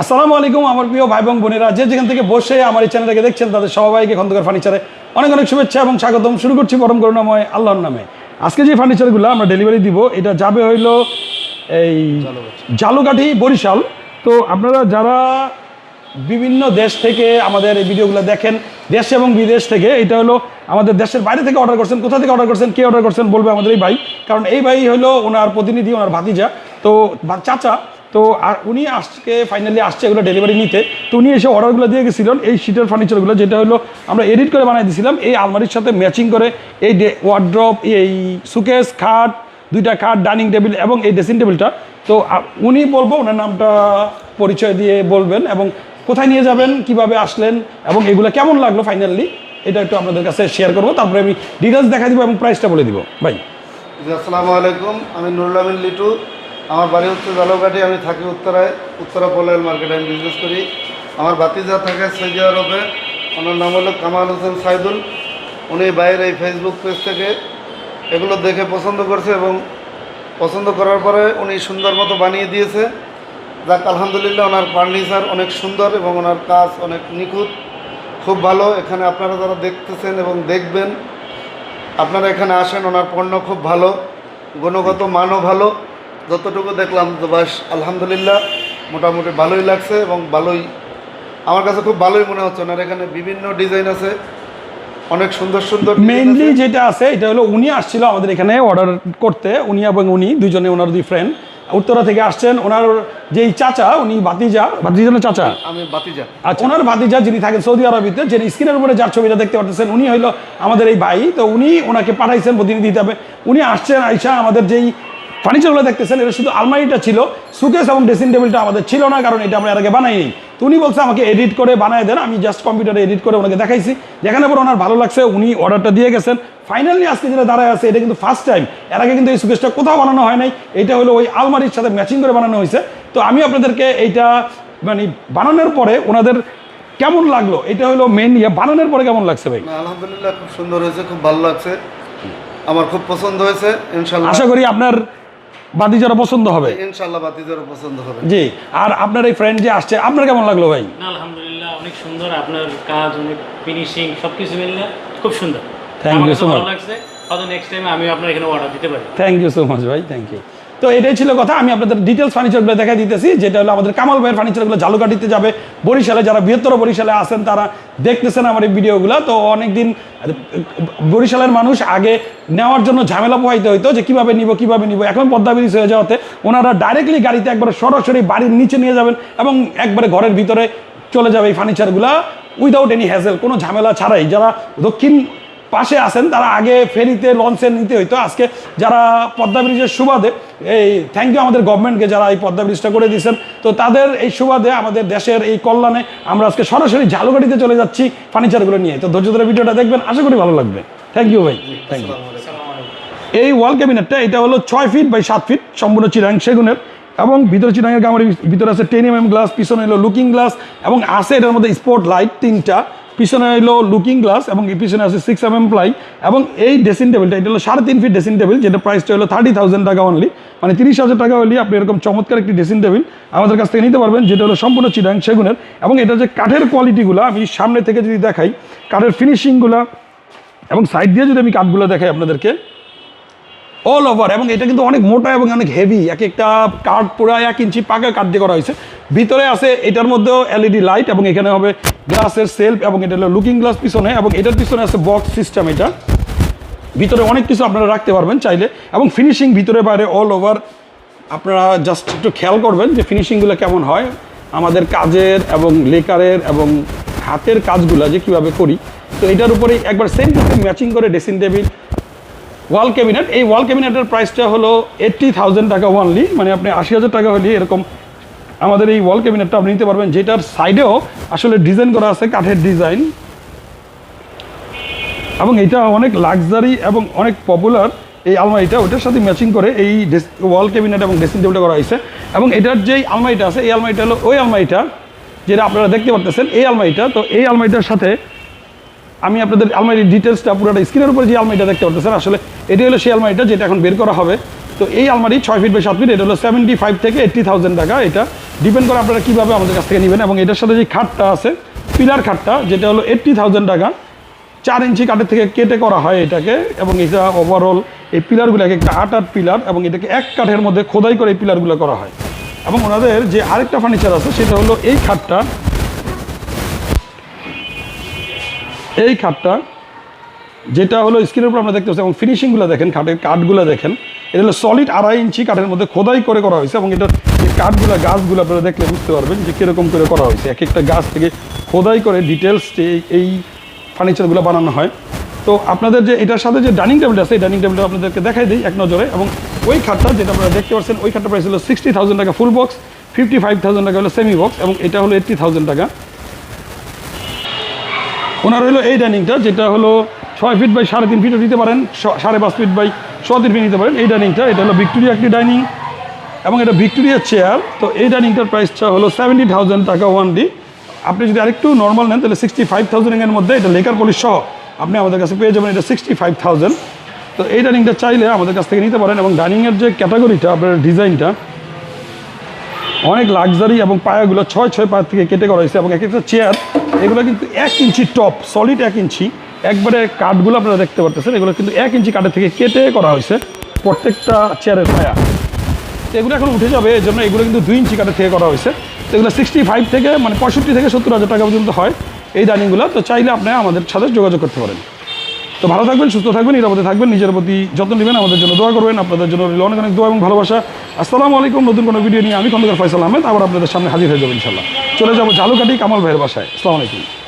আসসালামু আলাইকুম, আমার প্রিয় ভাই বোন বোনেরা। যে যেখান থেকে বসে আমার এই চ্যানেলটাকে দেখছেন, তাদের সবাইকে খন্দকার ফার্নিচারে অনেক অনেক শুভেচ্ছা এবং স্বাগতম। শুরু করছি পরম করুণাময় আল্লাহর নামে। আজকে যে ফার্নিচারগুলো আমরা ডেলিভারি দিব, এটা যাবে হইল এই জালুকাঠি বরিশাল। তো আপনারা যারা বিভিন্ন দেশ থেকে আমাদের এই ভিডিওগুলো দেখেন, দেশ এবং বিদেশ থেকে, এটা হলো আমাদের দেশের বাইরে থেকে অর্ডার করছেন, কোথা থেকে অর্ডার করছেন, কে অর্ডার করছেন বলবে আমাদের এই ভাই। কারণ এই ভাই হলো ওনার প্রতিনিধি, ওনার ভাতিজা। তো চাচা তো আর উনি আজকে ফাইনালি আসছে এগুলো ডেলিভারি নিতে। তো উনি এসে অর্ডারগুলো দিয়ে গেছিলেন, এই শীটের ফার্নিচারগুলো যেটা হলো আমরা এডিট করে বানিয়ে দিয়েছিলাম, এই আলমারির সাথে ম্যাচিং করে এই ওয়ার্ড্রপ এই সুকেস খাট, দুইটা খাট ডাইনিং টেবিল এবং এই ড্রেসিং টেবিলটা তো উনি বলব ওনার নামটা পরিচয় দিয়ে বলবেন এবং কোথায় নিয়ে যাবেন, কীভাবে আসলেন এবং এগুলো কেমন লাগল ফাইনালি এটা একটু আপনাদের কাছে শেয়ার করব। তারপরে আমি ডিটেলস দেখা দিব এবং প্রাইসটা বলে দিব। ভাই। আসসালামু আলাইকুম, আমি নুরুল আমিন লিটু আমার বাড়ি হচ্ছে জালকাঠি, আমি থাকি উত্তরায়, উত্তরা পলাইল মার্কেটে, আমি বিজনেস করি। আমার বাতিজা থাকে সৌদি আরবে, ওনার নাম হলো কামাল হোসেন সাইদুল। উনি বাইরে এই ফেসবুক পেজ থেকে এগুলো দেখে পছন্দ করছে এবং পছন্দ করার পরে উনি সুন্দর মতো বানিয়ে দিয়েছে। যাক, আলহামদুলিল্লাহ, ওনার ফার্নিচার অনেক সুন্দর এবং ওনার কাজ অনেক নিখুঁত। খুব ভালো, এখানে আপনারা যারা দেখতেছেন এবং দেখবেন, আপনারা এখানে আসেন, ওনার পণ্য খুব ভালো, গুণগত মানও ভালো। যতটুকু দেখলাম তো বাস আলহামদুলিল্লাহ মোটামুটি ভালোই লাগছে এবং ভালোই আমার কাছে খুব ভালোই মনে হচ্ছে। ওনার এখানে বিভিন্ন ডিজাইন আছে অনেক সুন্দর সুন্দর মেইনলি যেটা আছে এটা হলো উনি আসছিল আমাদের এখানে অর্ডার করতে উনি এবং উনি দুজনে ওনার দুই ফ্রেন্ড উত্তরা থেকে আসছেন ওনার যেই চাচা উনি বাতিজা ভাতিজা না চাচা? আমি বাতিজা আচ্ছা। ওনার ভাতিজা যিনি থাকেন সৌদি আরবিতে যিনি স্ক্রিনের উপরে যার ছবিটা দেখতে পাচ্ছেন উনি হইল আমাদের এই ভাই। তো উনি ওনাকে পাঠাইছেন প্রতিনিধি হিসাবে। উনি আসছেন আইসা আমাদের যেই ফার্নিচারগুলো দেখতেছেন এটা শুধু আলমারিটা ছিল। সুকেস এবং ড্রেসিং টেবিলটা আমাদের ছিল না কারণ এটা আমরা এর আগে বানাইনি। তো উনি বলছে আমাকে এডিট করে বানায় দেন আমি জাস্ট কম্পিউটারে এডিট করে ওনাকে দেখাইছি। যেখানে পর ওনার ভালো লাগছে উনি অর্ডারটা দিয়ে গেছেন। ফাইনালি আজকে যেটা দাঁড়ায় আছে এটা কিন্তু ফার্স্ট টাইম এর আগে কিন্তু এই সুকেসটা কোথাও বানানো হয় নাই এটা হলো ওই আলমারির সাথে ম্যাচিং করে বানানো হয়েছে। তো আমি আপনাদেরকে এইটা মানে বানানোর পরে ওনাদের কেমন লাগল? এটা হলো মেন ইয়ে বানানোর পরে কেমন লাগছে ভাই? আলহামদুলিল্লাহ খুব সুন্দর হয়েছে খুব ভালো লাগছে। আমার খুব পছন্দ হয়েছে ইনশাল্লাহ আশা করি আপনার বাদিজারা পছন্দ হবে? ইনশাল্লাহ বাতিজারও পছন্দ হবে। জি আর আপনার এই ফ্রেন্ড যে আসছে আপনার কেমন লাগল ভাই? না আলহামদুলিল্লাহ অনেক সুন্দর। আপনার কাজ অনেক ফিনিশিং সবকিছু মিলে মিললে খুব সুন্দর। থ্যাংক ইউ সো মাচ ভালো লাগছে। হয়তো নেক্সট টাইম আমি আপনার এখানে অর্ডার দিতে পারি। থ্যাংক ইউ সো মাচ ভাই থ্যাংক ইউ তো এটাই ছিল কথা। আমি আপনাদের ডিটেলস ফার্নিচারগুলো দেখা দিতেছি, যেটা হলো আমাদের কামাল ভাইয়ের ফার্নিচারগুলো ঝালুকাটিতে যাবে। বরিশালে যারা বৃহত্তর বরিশালে আছেন, তারা দেখতেছেন আমার এই ভিডিওগুলো তো অনেকদিন, বরিশালের মানুষ আগে নেওয়ার জন্য ঝামেলা পোহাইতে হইতো যে কীভাবে নিব কীভাবে নিব। এখন পদ্মা ব্রিজ হয়ে যাওয়াতে ওনারা ডাইরেক্টলি গাড়িতে একবারে সরাসরি বাড়ির নিচে নিয়ে যাবেন এবং একবারে ঘরের ভিতরে চলে যাবে এই ফার্নিচারগুলা উইদাউট এনি হ্যাজেল কোনো ঝামেলা ছাড়াই। যারা দক্ষিণ পাশে আছেন তারা আগে ফেরিতে লঞ্চে নিতে হইতো। আজকে যারা পদ্মা ব্রিজের সুবাদে এই থ্যাংক ইউ আমাদের গভর্নমেন্টকে যারা এই পদ্মা ব্রিজটা করে দিয়েছেন। তো তাদের এই সুবাদে আমাদের দেশের এই কল্যাণে আমরা আজকে সরাসরি ঝালুগাড়িতে চলে যাচ্ছি ফার্নিচারগুলো নিয়ে। তো ধৈর্য ধরে ভিডিওটা দেখবেন আশা করি ভালো লাগবে। থ্যাংক ইউ ভাই। থ্যাংক ইউ এই ওয়াল ক্যাবিনেটটা এটা হলো ছয় ফিট বাই সাত ফিট সম্পূর্ণ চিরাং সেগুনের। এবং ভিতরে চিরাঙের গামারি ভিতরে আছে টেন এম এম গ্লাস পিছনে হলো লুকিং গ্লাস এবং আছে এটার মধ্যে স্পট লাইট তিনটা। পিছনে হলো লুকিং গ্লাস এবং পিছনে আছে সিক্স এম এম প্লাই এবং এই ড্রেসিং টেবিলটা এটা হলো সাড়ে তিন ফিট ড্রেসিং টেবিল যেটা প্রাইসটা হলো থার্টি থাউজেন্ড টাকা অনলি মানে তিরিশ হাজার টাকা হলে আপনি এরকম চমৎকার একটি ড্রেসিং টেবিল আমাদের কাছ থেকে নিতে পারবেন, যেটা হলো সম্পূর্ণ চিরাং সেগুনের এবং এটা যে কাঠের কোয়ালিটিগুলো আমি সামনে থেকে যদি দেখাই, কাঠের ফিনিশিংগুলো এবং সাইড দিয়ে যদি আমি কাঠগুলো দেখাই আপনাদেরকে অল ওভার এবং এটা কিন্তু অনেক মোটা এবং অনেক হেভি এক একটা কাঠ পুরো এক ইঞ্চি পাকা কাঠ দিয়ে করা হয়েছে। ভিতরে আছে, এটার মধ্যেও এলইডি লাইট এবং এখানে হবে গ্লাসের সেলফ এবং এটা হলো লুকিং গ্লাস পিছনে এবং এটার পিছনে আছে বক্স সিস্টেম এটা। ভিতরে অনেক কিছু আপনারা রাখতে পারবেন চাইলে এবং ফিনিশিং ভিতরে বাইরে অল ওভার আপনারা জাস্ট একটু খেয়াল করবেন যে ফিনিশিংগুলো কেমন হয়। আমাদের কাজের এবং লেকারের এবং হাতের কাজগুলো যে কীভাবে করি। তো এটার উপরে একবার সেম ম্যাচিং করে ড্রেসিং টেবিল ওয়াল ক্যাবিনেট, এই ওয়াল ক্যাবিনেটের প্রাইসটা হলো এইট্টি থাউজেন্ড টাকা ওয়ানলি মানে আপনি আশি হাজার টাকা হলে এরকম আমাদের এই ওয়াল ক্যাবিনেটটা আপনি নিতে পারবেন, যেটার সাইডেও আসলে ডিজাইন করা আছে, কাঠের ডিজাইন এবং এটা অনেক লাক্সারি এবং অনেক পপুলার এই আলমারিটা, ওটার সাথে ম্যাচিং করে এই ওয়াল ক্যাবিনেট এবং ড্রেসিং টেবিলটা করা হয়েছে। এবং এটার যেই আলমারিটা আছে, এই আলমারিটা হলো ওই আলমারিটা, যেটা আপনারা দেখতে পারতেছেন, এই আলমারিটা, তো এই আলমারিটার সাথে আমি আপনাদের আলমারির ডিটেলসটা পুরোটা স্ক্রিনের উপর যে আলমারিটা দেখতে পারতেছেন, আসলে এটি হলো সেই আলমারিটা যেটা এখন বের করা হবে। তো এই আলমারি ছয় ফিট বাই সাত ফিট এটা হলো সেভেন্টি ফাইভ থেকে এইট্টি থাউজেন্ড টাকা। এটা ডিপেন্ড করে আপনারা কীভাবে আমাদের কাছ থেকে নেবেন এবং এটার সাথে যে খাটটা আছে পিলার খাটটা, যেটা হলো এইট্টি থাউজেন্ড টাকা। চার ইঞ্চি কাঠের থেকে কেটে করা হয় এটাকে এবং এটা ওভারঅল এই পিলারগুলোকে একটা আট আট পিলার এবং এটাকে এক কাঠের মধ্যে খোদাই করে এই পিলারগুলো করা হয়। এবং ওনাদের যে আরেকটা ফার্নিচার আছে, সেটা হলো এই খাটটা। এই খাটটা, যেটা হলো স্ক্রিনের উপর আমরা দেখতে পাচ্ছি এবং ফিনিশিংগুলো দেখেন, খাটের কাঠগুলো দেখেন, এটা হলো সলিড আড়াই ইঞ্চি কাঠের মধ্যে খোদাই করে করা হয়েছে, এবং এটা যে কাঠগুলো, গাছগুলো আপনারা দেখলে বুঝতে পারবেন যে কীরকম করে করা হয়েছে। এক একটা গাছ থেকে খোদাই করে ডিটেলস এই- ফার্নিচারগুলো বানানো হয়। তো আপনাদের যে, এটার সাথে যে ডাইনিং টেবিল আছে, এই ডাইনিং টেবিলটা আপনাদেরকে দেখাই দিই এক নজরে, এবং ওই খাটটা, যেটা আপনারা দেখতে পাচ্ছেন, ওই খাটটা প্রাইস হলো সিক্সটি থাউজেন্ড টাকা full box fifty five thousand টাকা হলো সেমি বক্স এবং এটা হলো এইট্টি থাউজেন্ড টাকা। ওনার হলো এই ডাইনিংটা, যেটা হলো ছয় ফিট বাই সাড়ে তিন ফিটও নিতে পারেন সাড়ে পাঁচ ফিট বাই ছ তিন ফিট নিতে পারেন। এই ডাইনিংটা, এটা হলো ভিক্টোরিয়া একটি ডাইনিং এবং এটা ভিক্টোরিয়া চেয়ার তো এই ডাইনিংটার প্রাইসটা হলো সেভেন্টি থাউজেন্ড টাকা ওয়ান ডি আপনি যদি আরেকটু নর্মাল নেন, তাহলে সিক্সটি ফাইভ থাউজেন্ডের মধ্যে এটা লেকার পলিশ সহ আপনি আমাদের কাছে পেয়ে যাবেন এটা সিক্সটি ফাইভ থাউজেন্ড তো এই ডাইনিংটা চাইলে আমাদের কাছ থেকে নিতে পারেন এবং ডাইনিংয়ের যে ক্যাটাগরিটা আপনার ডিজাইনটা অনেক লাক্সারি এবং পায়াগুলো ছয় ছয় পায়ের থেকে কেটে করা হয়েছে এবং এক একটা চেয়ার এগুলো কিন্তু এক ইঞ্চি টপ সলিড এক ইঞ্চি। একবারে কাঠগুলো আপনারা দেখতে পারতেছেন, এগুলো কিন্তু এক ইঞ্চি কাঠের থেকে কেটে করা হয়েছে প্রত্যেকটা চেয়ারের পায়া এগুলো এখন উঠে যাবে, এই জন্য এগুলো কিন্তু দুই ইঞ্চি কাঠের থেকে করা হয়েছে। তো এগুলো সিক্সটি ফাইভ থেকে মানে পঁয়ষট্টি থেকে সত্তর হাজার টাকা পর্যন্ত হয় এই ডাইনিংগুলো তো চাইলে আপনি আমাদের সাথে যোগাযোগ করতে পারেন। তো ভালো থাকবেন, সুস্থ থাকবেন, নিরাপদে থাকবেন, নিজের প্রতি যত্ন নেবেন, আমাদের জন্য দোয়া করবেন, আপনাদের জন্য অনেক অনেক দোয়া এবং ভালোবাসা। আসসালামু আলাইকুম, নতুন কোনো ভিডিও নিয়ে আমি খন্দকার ফয়সাল আহমেদ, আবার আপনাদের সামনে হাজির হয়ে যাব ইনশাল্লাহ। চলে যাব ঝালুকাটি কামাল ভাইয়ের বাসায়। আসসালামু আলাইকুম।